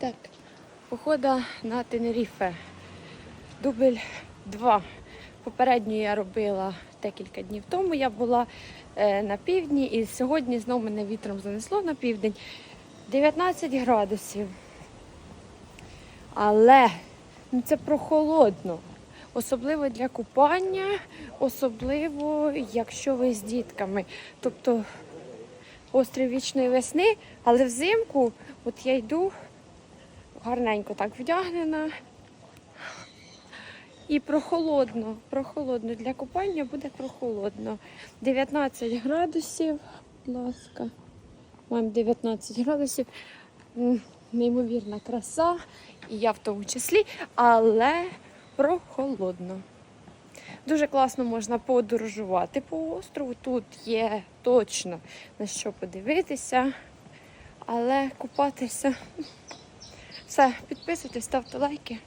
Так, похода на Тенеріфе. Дубль 2. Попередню я робила декілька днів тому. Я була е, на півдні і сьогодні знову мене вітром занесло на південь. 19 градусів. Але ну, це прохолодно. Особливо для купання, особливо якщо ви з дітками. Тобто острів вічної весни, але взимку от я йду гарненько так вдягнена. І прохолодно, прохолодно. Для купання буде прохолодно. 19 градусів, будь ласка. Маємо 19 градусів. Неймовірна краса, і я в тому числі, але прохолодно. Дуже класно можна подорожувати по острову. Тут є точно на що подивитися, але купатися. Все, підписуйтесь, ставте лайки.